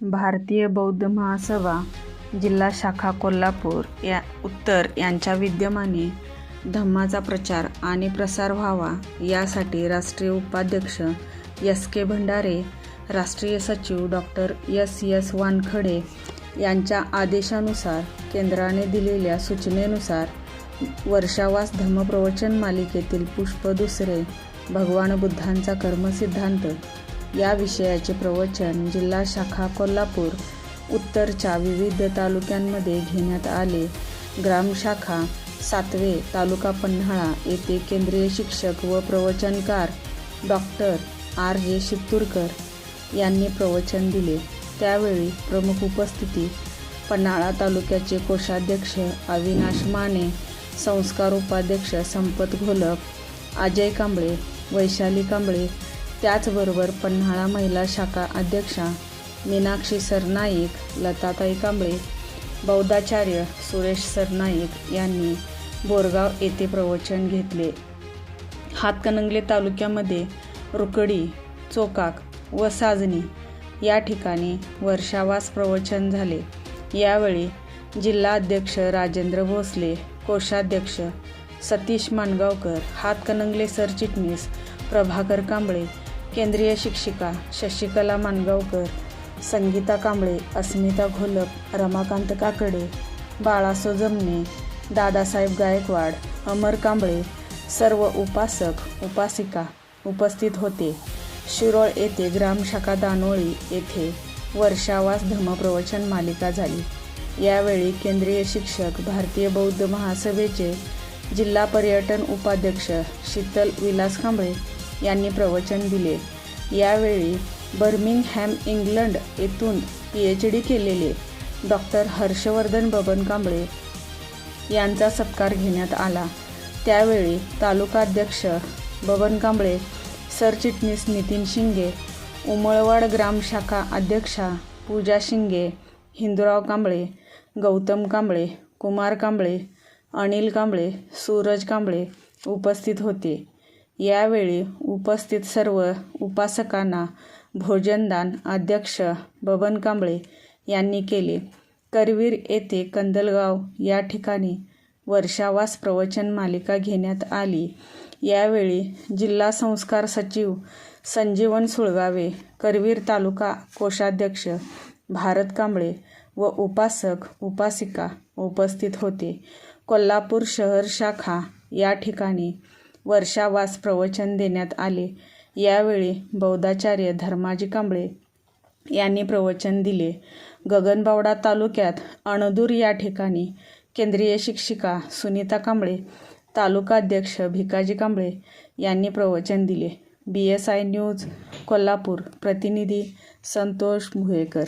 भारतीय बौद्ध महासभा जिल्हा शाखा कोल्हापूर या उत्तर यांच्या विद्यमाने धम्माचा प्रचार आणि प्रसार व्हावा यासाठी राष्ट्रीय उपाध्यक्ष एस के भंडारे राष्ट्रीय सचिव डॉक्टर एस एस वानखडे यांच्या आदेशानुसार केंद्राने दिलेल्या सूचनेनुसार वर्षावास धम्मप्रवचन मालिकेतील पुष्प दुसरे भगवान बुद्धांचा कर्मसिद्धांत या विषयाचे प्रवचन जिल्हा शाखा कोल्हापूर उत्तरच्या विविध तालुक्यांमध्ये घेण्यात आले. ग्रामशाखा सातवे तालुका पन्हाळा येथे केंद्रीय शिक्षक व प्रवचनकार डॉक्टर आर. जे. शितूरकर यांनी प्रवचन दिले. त्यावेळी प्रमुख उपस्थिती पन्हाळा तालुक्याचे कोषाध्यक्ष अविनाश माने संस्कार उपाध्यक्ष संपत घोलप अजय कांबळे वैशाली कांबळे त्याचबरोबर पन्हाळा महिला शाखा अध्यक्षा मीनाक्षी सरनाईक लताताई कांबळे बौद्धाचार्य सुरेश सरनाईक यांनी बोरगाव येथे प्रवचन घेतले. हातकणंगले तालुक्यामध्ये रुकडी चोकाक व साजणी या ठिकाणी वर्षावास प्रवचन झाले. यावेळी जिल्हा अध्यक्ष राजेंद्र भोसले कोषाध्यक्ष सतीश मानगावकर हातकणंगले सरचिटणीस प्रभाकर कांबळे केंद्रीय शिक्षिका शशिकला मानगावकर संगीता कांबळे अस्मिता घोलप रमाकांत काकडे बाळासो जमणे दादासाहेब गायकवाड अमर कांबळे सर्व उपासक उपासिका उपस्थित होते. शिरोळ येथे ग्रामशाखा दानोळी येथे वर्षावास धर्मप्रवचन मालिका झाली. यावेळी केंद्रीय शिक्षक भारतीय बौद्ध महासभेचे जिल्हा पर्यटन उपाध्यक्ष शीतल विलास कांबळे यांनी प्रवचन दिले. यावेळी बर्मिंगहॅम इंग्लंड येथून पी एच डी केलेले डॉक्टर हर्षवर्धन बबन कांबळे यांचा सत्कार घेण्यात आला. त्यावेळी तालुकाध्यक्ष बबन कांबळे सरचिटणीस नितीन शिंगे उमळवाड ग्रामशाखा अध्यक्षा पूजा शिंगे हिंदूराव कांबळे गौतम कांबळे कुमार कांबळे अनिल कांबळे सूरज कांबळे उपस्थित होते. यावेळी उपस्थित सर्व उपासकांना भोजनदान अध्यक्ष बबन कांबळे यांनी केले. करवीर येथे कंदलगाव या ठिकाणी वर्षावास प्रवचन मालिका घेण्यात आली. यावेळी जिल्हा संस्कार सचिव संजीवन सुळगावे करवीर तालुका कोषाध्यक्ष भारत कांबळे व उपासक उपासिका उपस्थित होते. कोल्हापूर शहर शाखा या ठिकाणी वर्षावास प्रवचन देण्यात आले. यावेळी बौद्धाचार्य धर्माजी कांबळे यांनी प्रवचन दिले. गगनबावडा तालुक्यात अणदूर या ठिकाणी केंद्रीय शिक्षिका सुनीता कांबळे तालुकाध्यक्ष भिकाजी कांबळे यांनी प्रवचन दिले. B S I news Kolhapur प्रतिनिधी संतोष मुहेकर.